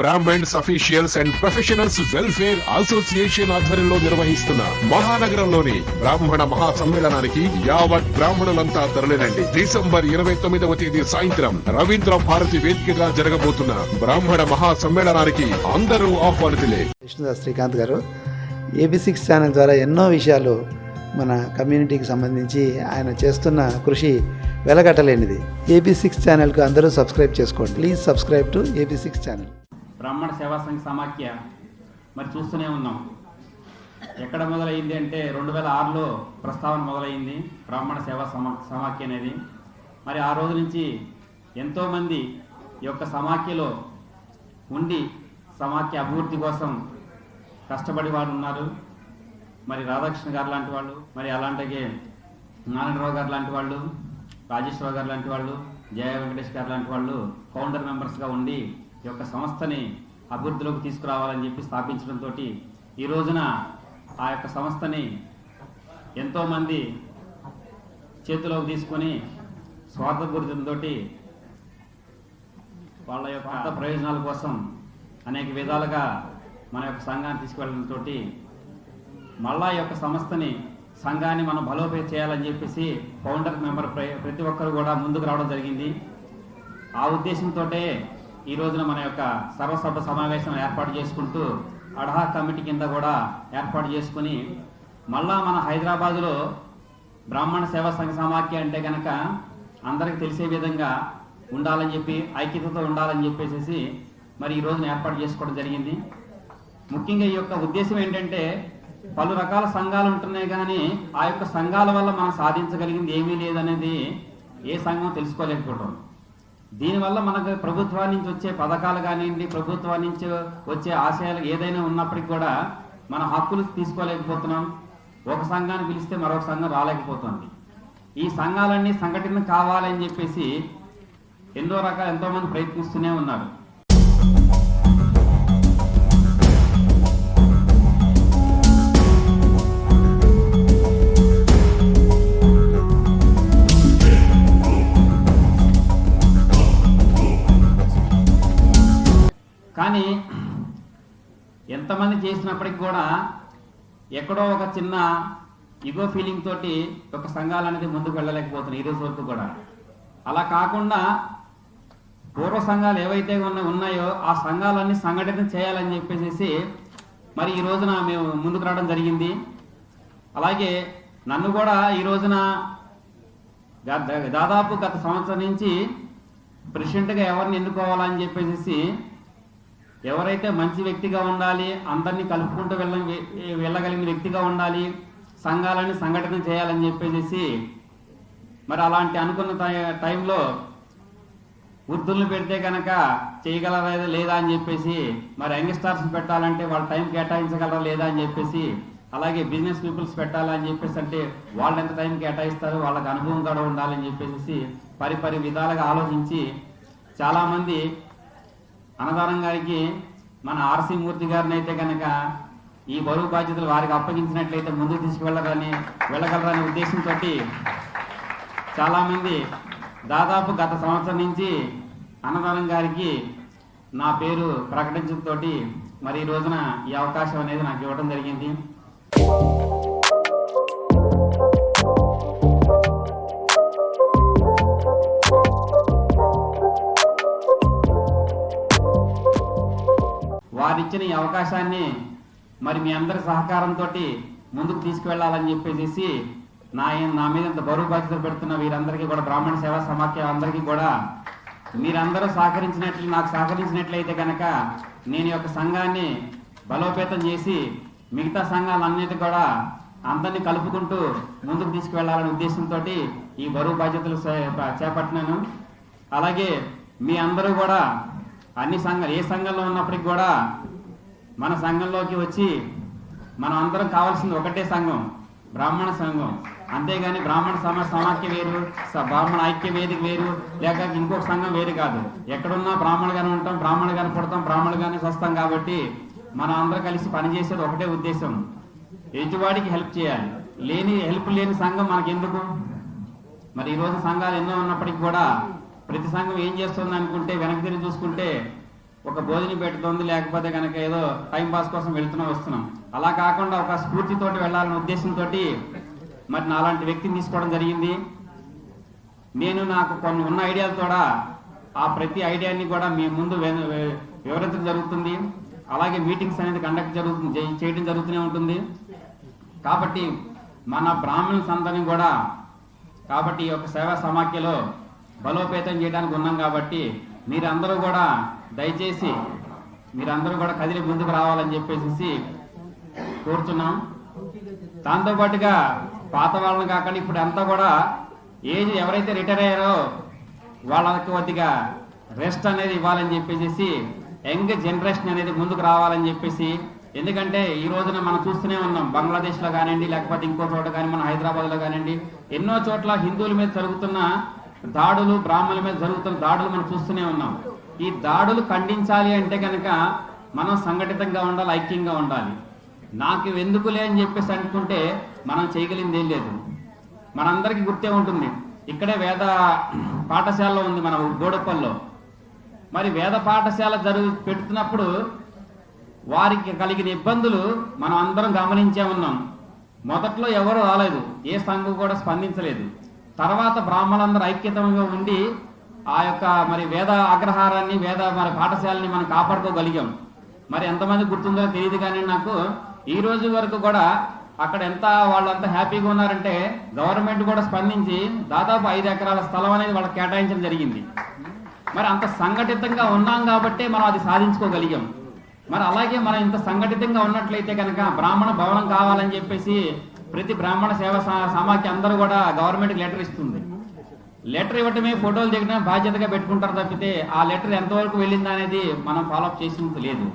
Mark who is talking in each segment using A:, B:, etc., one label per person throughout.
A: Brahmins officials and professionals welfare association ఆధ్వర్యంలో నిర్వహిస్తున్న మహానగరంలోని బ్రాహ్మణ మహా సమ్మేళనానికి యావత్ బ్రాహ్మణులంతా తరలిరండి. డిసెంబర్ ఇరవై తొమ్మిదవ తేదీ సాయంత్రం రవీంద్ర భారతి వేదికగా జరగబోతున్న బ్రాహ్మణ మహా సమ్మేళనానికి అందరూ ఆహ్వానితులే
B: విష్ణుదాస్ శ్రీకాంత్ గారు ఏబీ సిక్స్ ఛానల్ ద్వారా ఎన్నో విషయాలు మన కమ్యూనిటీకి సంబంధించి ఆయన చేస్తున్న కృషి వెలగట్టలేనిది. ఏబీ సిక్స్ ఛానల్కు అందరూ సబ్స్క్రైబ్ చేసుకోండి. Please subscribe to AB six channel.
C: Brahmana Seva Sangha సమాఖ్య మరి చూస్తూనే ఉన్నాం. ఎక్కడ మొదలైంది అంటే రెండు వేల ఆరులో ప్రస్తావన మొదలైంది బ్రాహ్మణ సేవా సమా సమాఖ్య అనేది. మరి ఆ రోజు నుంచి ఎంతోమంది ఈ యొక్క సమాఖ్యలో ఉండి సమాఖ్య అభివృద్ధి కోసం కష్టపడి వారు ఉన్నారు మరి రాధాకృష్ణ గారు లాంటి వాళ్ళు మరి అలాంటిగే నారాయణరావు గారు లాంటి వాళ్ళు రాజేశ్వరరావు గారు లాంటి వాళ్ళు జయ వెంకటేష్ గారు లాంటి వాళ్ళు ఫౌండర్ మెంబర్స్గా ఉండి ఈ యొక్క సంస్థని అభివృద్ధిలోకి తీసుకురావాలని చెప్పి స్థాపించడంతో ఈ రోజున ఆ యొక్క సంస్థని ఎంతోమంది చేతిలోకి తీసుకొని స్వార్థపూరితంతో వాళ్ళ యొక్క అంత ప్రయోజనాల కోసం అనేక విధాలుగా మన యొక్క సంఘాన్ని తీసుకువెళ్ళడంతో మళ్ళా ఈ యొక్క సంస్థని సంఘాన్ని మనం బలోపే చేయాలని చెప్పేసి ఫౌండర్ మెంబర్ ప్ర- ప్రతి ఒక్కరు కూడా ముందుకు రావడం జరిగింది. ఆ ఉద్దేశంతో ఈ రోజున మన యొక్క సర్వసభ సమావేశం ఏర్పాటు చేసుకుంటూ అడహా కమిటీ కింద కూడా ఏర్పాటు చేసుకుని మళ్ళా మన హైదరాబాదులో బ్రాహ్మణ సేవా సంఘ సమాఖ్య అంటే కనుక అందరికి తెలిసే విధంగా ఉండాలని చెప్పి ఐక్యతతో ఉండాలని చెప్పేసి మరి ఈ రోజున ఏర్పాటు చేసుకోవడం జరిగింది. ముఖ్యంగా ఈ యొక్క ఉద్దేశం ఏంటంటే పలు రకాల సంఘాలు ఉంటున్నాయి కానీ ఆ యొక్క సంఘాల వల్ల మనం సాధించగలిగింది ఏమీ లేదనేది ఏ సంఘం తెలుసుకోలేకపోవడం దీనివల్ల మనకు ప్రభుత్వం నుంచి వచ్చే పథకాలు కానివ్వండి ప్రభుత్వం నుంచి వచ్చే ఆశయాలు ఏదైనా ఉన్నప్పటికీ కూడా మన హక్కులు తీసుకోలేకపోతున్నాం. ఒక సంఘాన్ని పిలిస్తే మరొక సంఘం రాలేకపోతుంది. ఈ సంఘాలన్నీ సంఘటన కావాలని చెప్పేసి ఎన్నో రకాల ఎంతోమంది ప్రయత్నిస్తూనే ఉన్నారు. కానీ ఎంతమంది చేసినప్పటికి కూడా ఎక్కడో ఒక చిన్న ఇగో ఫీలింగ్ తోటి ఒక సంఘాలు అనేది ముందుకు వెళ్ళలేకపోతున్నాయి ఈ రోజు వరకు కూడా. అలా కాకుండా పూర్వ సంఘాలు ఏవైతే ఉన్నాయో ఆ సంఘాలన్నీ సంఘటన చేయాలని చెప్పేసి మరి ఈ రోజున మేము ముందుకు రావడం జరిగింది. అలాగే నన్ను కూడా ఈ రోజున దాదాపు గత సంవత్సరం నుంచి ప్రెసిడెంట్గా ఎవరిని ఎన్నుకోవాలని చెప్పేసి ఎవరైతే మంచి వ్యక్తిగా ఉండాలి అందరినీ కలుపుకుంటూ వెళ్ళ వెళ్ళగలిగిన వ్యక్తిగా ఉండాలి సంఘాలని సంఘటన చేయాలని చెప్పేసి మరి అలాంటి అనుకున్న టై- టైంలో వృద్ధులను పెడితే కనుక చేయగలరా లేదా అని చెప్పేసి మరి యంగ్స్టార్స్ పెట్టాలంటే వాళ్ళ టైం కేటాయించగలరా లేదా అని చెప్పేసి అలాగే బిజినెస్ పీపుల్స్ పెట్టాలని చెప్పేసి అంటే వాళ్ళు ఎంత టైం కేటాయిస్తారు వాళ్ళకి అనుభవం కూడా ఉండాలని చెప్పేసి పరి పరి విధాలుగా ఆలోచించి చాలామంది అన్నదానం గారికి మన ఆర్సీ మూర్తి గారిని అయితే కనుక ఈ బరువు బాధ్యతలు వారికి అప్పగించినట్లయితే ముందుకు తీసుకువెళ్ళరని వెళ్ళగలరనే ఉద్దేశంతో చాలామంది దాదాపు గత సంవత్సరం నుంచి అన్నదానం గారికి నా పేరు ప్రకటించడంతో మరి ఈ రోజున ఈ అవకాశం అనేది నాకు ఇవ్వడం జరిగింది. ఇచ్చిన ఈ అవకాశాన్ని మరి మీ అందరి సహకారంతో ముందుకు తీసుకువెళ్ళాలని చెప్పేసి నా నా మీద ఇంత బరువు బాధ్యత పెడుతున్న వీరందరికీ కూడా బ్రాహ్మణ సేవా సమాఖ్య అందరికీ కూడా మీరందరూ సహకరించినట్లు నాకు సహకరించినట్లయితే కనుక నేను యొక్క సంఘాన్ని బలోపేతం చేసి మిగతా సంఘాలన్నిటి కూడా అందరినీ కలుపుకుంటూ ముందుకు తీసుకువెళ్ళాలనే ఉద్దేశంతో ఈ బరువు బాధ్యతలు చేపట్టినాను. అలాగే మీ అందరూ కూడా అన్ని సంఘాలు ఏ సంఘంలో ఉన్నప్పటికీ కూడా మన సంఘంలోకి వచ్చి మనం అందరం కావాల్సింది ఒకటే సంఘం బ్రాహ్మణ సంఘం. అంతేగాని బ్రాహ్మణ సమాజ సమాఖ్య వేరు స- బ్రాహ్మణ ఐక్య వేదిక వేరు లేక ఇంకొక సంఘం వేరు కాదు. ఎక్కడున్నా బ్రాహ్మణుగానే ఉంటాం బ్రాహ్మణుగానే పుడతాం బ్రాహ్మణుగానే స్వస్థం కాబట్టి మనం అందరం కలిసి పనిచేసేది ఒకటే ఉద్దేశం. ఎదుటివాడికి హెల్ప్ చేయాలి. లేని హెల్ప్ లేని సంఘం మనకెందుకు? మరి ఈరోజు సంఘాలు ఎన్నో ఉన్నప్పటికీ కూడా ప్రతి సంఘం ఏం చేస్తుంది అనుకుంటే వెనక్కి తిరిగి చూసుకుంటే ఒక భోజనం పెడుతోంది లేకపోతే కనుక ఏదో టైం పాస్ కోసం వెళ్తున్నాం వస్తున్నాం. అలా కాకుండా ఒక స్ఫూర్తితోటి వెళ్ళాలనే ఉద్దేశంతో మరి నాలాంటి వ్యక్తిని తీసుకోవడం జరిగింది. నేను నాకు కొన్ని ఉన్న ఐడియాలు కూడా ఆ ప్రతి ఐడియాని కూడా మీ ముందు వివరించడం జరుగుతుంది. అలాగే మీటింగ్స్ అనేది కండక్ట్ జరుగుతుంది చేయడం జరుగుతూనే ఉంటుంది. కాబట్టి మన బ్రాహ్మణ్స్ అందరినీ కూడా కాబట్టి ఈ యొక్క సేవా సమాఖ్యలో బలోపేతం చేయడానికి ఉన్నాం కాబట్టి మీరందరూ కూడా దయచేసి మీరందరూ కూడా కదిలి ముందుకు రావాలని చెప్పేసి కోరుతున్నాం దాంతో పాటుగా పాత వాళ్ళని కాకుండా ఇప్పుడు అంతా కూడా ఏజ్ ఎవరైతే రిటైర్ అయ్యారో వాళ్ళకి కొద్దిగా రెస్ట్ అనేది ఇవ్వాలని చెప్పేసి యంగ్ జనరేషన్ అనేది ముందుకు రావాలని చెప్పేసి ఎందుకంటే ఈ రోజున మనం చూస్తూనే ఉన్నాం బంగ్లాదేశ్లో కానివ్వండి లేకపోతే ఇంకో చోట కానీ మన హైదరాబాద్లో కానివ్వండి ఎన్నో చోట్ల హిందువుల మీద జరుగుతున్న దాడులు బ్రాహ్మణుల మీద జరుగుతున్న దాడులు మనం చూస్తూనే ఉన్నాం. ఈ దాడులు ఖండించాలి అంటే కనుక మనం సంఘటితంగా ఉండాలి ఐక్యంగా ఉండాలి. నాకు ఎందుకులే అని చెప్పేసి అనుకుంటే మనం చేయగలిగింది ఏం లేదు. మనందరికీ గుర్తే ఉంటుంది. ఇక్కడే వేద పాఠశాలలో ఉంది మన గోడపల్లో మరి వేద పాఠశాల జరుగు పెడుతున్నప్పుడు వారికి కలిగిన ఇబ్బందులు మనం అందరం గమనించే ఉన్నాం. మొదట్లో ఎవరు రాలేదు. ఏ సంఘం కూడా స్పందించలేదు. తర్వాత బ్రాహ్మణులందరూ ఐక్యతంగా ఉండి ఆ యొక్క మరి వేద అగ్రహారాన్ని వేద మరి పాఠశాలని మనం కాపాడుకోగలిగాం. మరి ఎంతమంది గుర్తుందో తెలియదు కానీ నాకు ఈ రోజు వరకు కూడా అక్కడ ఎంత వాళ్ళంతా హ్యాపీగా ఉన్నారంటే గవర్నమెంట్ కూడా స్పందించి దాదాపు ఐదు ఎకరాల స్థలం అనేది వాళ్ళకి కేటాయించడం జరిగింది. మరి అంత సంఘటితంగా ఉన్నాం కాబట్టి మనం అది సాధించుకోగలిగాం. మరి అలాగే మనం ఇంత సంఘటితంగా ఉన్నట్లయితే కనుక బ్రాహ్మణ భవనం కావాలని చెప్పేసి ప్రతి బ్రాహ్మణ సేవ సమాఖ్య అందరూ కూడా గవర్నమెంట్ లెటర్ ఇస్తుంది. లెటర్ ఇవ్వటమే ఫోటోలు దిగడం బాధ్యతగా పెట్టుకుంటారు తప్పితే ఆ లెటర్ ఎంతవరకు వెళ్ళింది అనేది మనం ఫాలోఅప్ చేసినంత లేదు.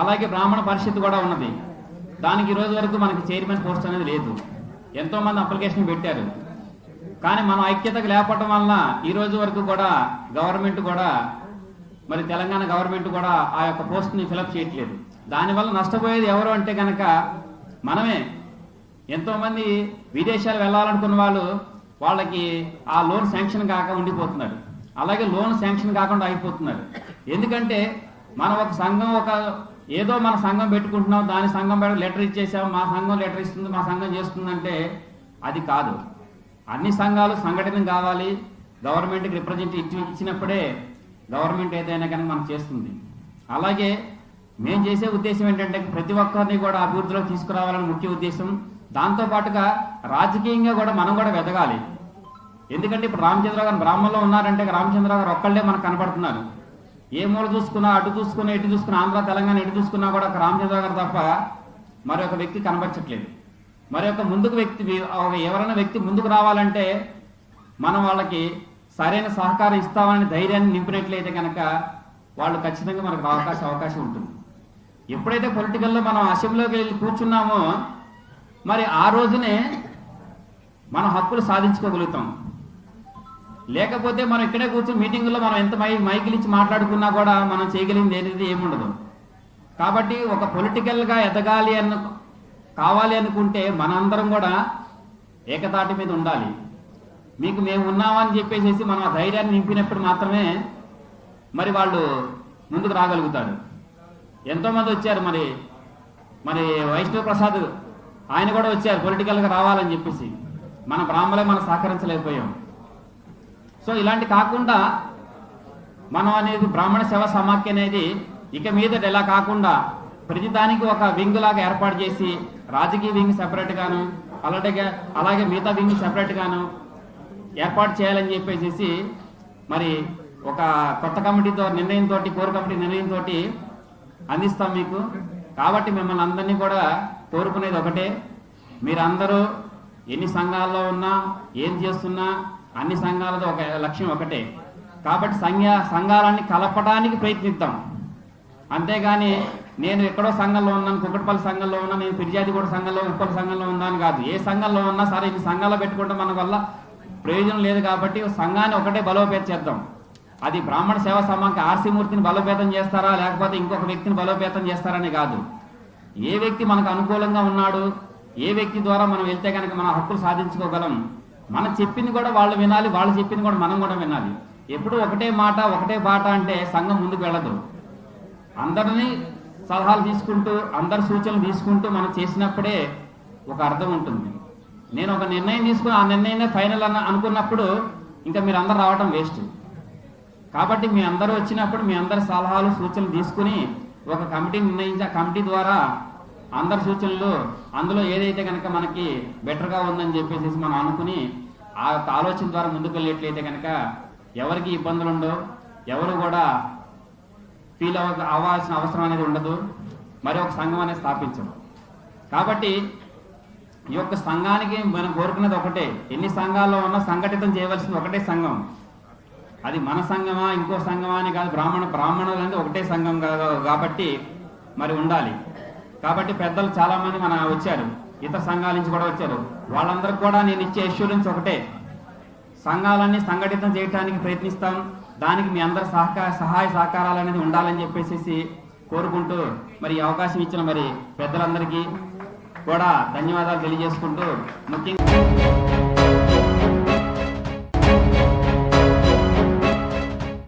C: అలాగే బ్రాహ్మణ పరిషత్ కూడా ఉన్నది. దానికి ఈ రోజు వరకు మనకి చైర్మన్ పోస్ట్ అనేది లేదు. ఎంతో మంది అప్లికేషన్ పెట్టారు. కానీ మనం ఐక్యతకు లేపటం వలన ఈ రోజు వరకు కూడా గవర్నమెంట్ కూడా మరి తెలంగాణ గవర్నమెంట్ కూడా ఆ యొక్క పోస్ట్ని ఫిలప్ చేయట్లేదు. దానివల్ల నష్టపోయేది ఎవరు అంటే కనుక మనమే. ఎంతో మంది విదేశాలు వెళ్ళాలనుకున్న వాళ్ళు వాళ్ళకి ఆ లోన్ శాంక్షన్ కాక ఉండిపోతున్నారు. అలాగే లోన్ శాంక్షన్ కాకుండా అయిపోతున్నారు. ఎందుకంటే మనం ఒక సంఘం ఒక ఏదో మన సంఘం పెట్టుకుంటున్నాం దాని సంఘం పెట్టి లెటర్ ఇచ్చేసాం మా సంఘం లెటర్ ఇస్తుంది మా సంఘం చేస్తుందంటే అది కాదు. అన్ని సంఘాలు సంఘటన కావాలి. గవర్నమెంట్కి రిప్రజెంట్ ఇచ్చినప్పుడే గవర్నమెంట్ ఏదైనా కనుక మనం చేస్తుంది. అలాగే మేము చేసే ఉద్దేశం ఏంటంటే ప్రతి ఒక్కరిని కూడా అభివృద్ధిలో తీసుకురావాలని ముఖ్య ఉద్దేశం. దాంతో పాటుగా రాజకీయంగా కూడా మనం కూడా వెదగాలి. ఎందుకంటే ఇప్పుడు రామచంద్రరావు గారు బ్రాహ్మణంలో ఉన్నారంటే రామచంద్రరావు గారు ఒక్కళ్ళే మనకు కనపడుతున్నారు. ఏ మూల చూసుకున్నా అటు చూసుకున్నా ఎటు చూసుకున్నా ఆంధ్ర తెలంగాణ ఎటు చూసుకున్నా కూడా ఒక గారు తప్ప మరి ఒక వ్యక్తి కనపరచట్లేదు మరి ఒక ముందుకు వ్యక్తి ఒక ఎవరైనా వ్యక్తి ముందుకు రావాలంటే మనం వాళ్ళకి సరైన సహకారం ఇస్తామని ధైర్యాన్ని నింపినట్లయితే కనుక వాళ్ళు ఖచ్చితంగా మనకు అవకాశం అవకాశం ఉంటుంది. ఎప్పుడైతే పొలిటికల్లో మనం అసెంబ్లీలోకి వెళ్ళి కూర్చున్నామో మరి ఆ రోజునే మనం హక్కులు సాధించుకోగలుగుతాం. లేకపోతే మనం ఇక్కడే కూర్చొని మీటింగుల్లో మనం ఎంత మై మైకులు ఇచ్చి మాట్లాడుకున్నా కూడా మనం చేయగలిగింది ఏది ఏముండదు. కాబట్టి ఒక పొలిటికల్గా ఎదగాలి అన్న కావాలి అనుకుంటే మనందరం కూడా ఏకతాటి మీద ఉండాలి. మీకు మేము ఉన్నామని చెప్పేసి మనం ఆ ధైర్యాన్ని నింపినప్పుడు మాత్రమే మరి వాళ్ళు ముందుకు రాగలుగుతారు. ఎంతోమంది వచ్చారు మరి మరి వైష్ణవ ప్రసాద్ ఆయన కూడా వచ్చారు పొలిటికల్గా రావాలని చెప్పేసి మన బ్రాహ్మలే మనం సహకరించలేకపోయాం. సో ఇలాంటి కాకుండా మనం అనేది బ్రాహ్మణ సేవ సమాఖ్య అనేది ఇక మీద ఇలా కాకుండా ప్రతిదానికి ఒక వింగ్ లాగా ఏర్పాటు చేసి రాజకీయ వింగ్ సెపరేట్ గాను అలాగే అలాగే మిగతా వింగ్ సెపరేట్ గాను ఏర్పాటు చేయాలని చెప్పేసి మరి ఒక కొత్త కమిటీతో నిర్ణయంతో కోర్ కమిటీ నిర్ణయంతో అందిస్తాం మీకు. కాబట్టి మిమ్మల్ని అందరినీ కూడా కోరుకునేది ఒకటే. మీరందరూ ఎన్ని సంఘాల్లో ఉన్నా ఏం చేస్తున్నా అన్ని సంఘాలతో ఒక లక్ష్యం ఒకటే. కాబట్టి సంఘ సంఘాలన్నీ కలపడానికి ప్రయత్నిద్దాం. అంతేగాని నేను ఎక్కడో సంఘంలో ఉన్నాను కుక్కటిపల్లి సంఘంలో ఉన్నా నేను ఫిర్యాదిగూడ సంఘంలో ఉప్పల సంఘంలో ఉన్నాను కాదు. ఏ సంఘంలో ఉన్నా సరే ఈ సంఘాలు పెట్టుకుంటే మన వల్ల ప్రయోజనం లేదు కాబట్టి సంఘాన్ని ఒకటే బలోపేతం చేద్దాం. అది బ్రాహ్మణ సేవా సమాఖ్య ఆర్సీమూర్తిని బలోపేతం చేస్తారా లేకపోతే ఇంకొక వ్యక్తిని బలోపేతం చేస్తారని కాదు. ఏ వ్యక్తి మనకు అనుకూలంగా ఉన్నాడు ఏ వ్యక్తి ద్వారా మనం వెళ్తే కనుక మన హక్కులు సాధించుకోగలం మనం చెప్పింది కూడా వాళ్ళు వినాలి వాళ్ళు చెప్పింది కూడా మనం కూడా వినాలి. ఎప్పుడు ఒకటే మాట ఒకటే బాట అంటే సంఘం ముందుకు వెళ్ళదు. అందరినీ సలహాలు తీసుకుంటూ అందరి సూచనలు తీసుకుంటూ మనం చేసినప్పుడే ఒక అర్థం ఉంటుంది. నేను ఒక నిర్ణయం తీసుకుని ఆ నిర్ణయమే ఫైనల్ అన్న అనుకున్నప్పుడు ఇంకా మీరు అందరు రావడం వేస్ట్ కాబట్టి మీ అందరూ వచ్చినప్పుడు మీ అందరి సలహాలు సూచనలు తీసుకుని ఒక కమిటీ నిర్ణయించి ఆ కమిటీ ద్వారా అందరి సూచనలు అందులో ఏదైతే కనుక మనకి బెటర్గా ఉందని చెప్పేసి మనం అనుకుని ఆ యొక్క ఆలోచన ద్వారా ముందుకు వెళ్ళేట్లయితే కనుక ఎవరికి ఇబ్బందులు ఉండవు ఎవరు కూడా ఫీల్ అవ అవ్వాల్సిన అవసరం అనేది ఉండదు మరి ఒక సంఘం అనేది స్థాపించం కాబట్టి ఈ యొక్క సంఘానికి మనం కోరుకున్నది ఒకటే ఎన్ని సంఘాల్లో ఉన్నా సంఘటితం చేయవలసింది ఒకటే సంఘం. అది మన సంఘమా ఇంకో సంఘమా అని కాదు బ్రాహ్మణ బ్రాహ్మణులు ఒకటే సంఘం కాదు కాబట్టి మరి ఉండాలి. కాబట్టి పెద్దలు చాలా మంది మన వచ్చారు. ఇతర సంఘాల నుంచి కూడా వచ్చారు. వాళ్ళందరికి కూడా నేను ఇచ్చే అష్యూరెన్స్ ఒకటే. సంఘాలన్నీ సంఘటితం చేయడానికి ప్రయత్నిస్తాం. దానికి మీ అందరి సహకార సహాయ సహకారాలు అనేది ఉండాలని చెప్పేసి కోరుకుంటూ మరి అవకాశం ఇచ్చిన మరి పెద్దలందరికీ కూడా ధన్యవాదాలు తెలియజేసుకుంటూ ముఖ్యంగా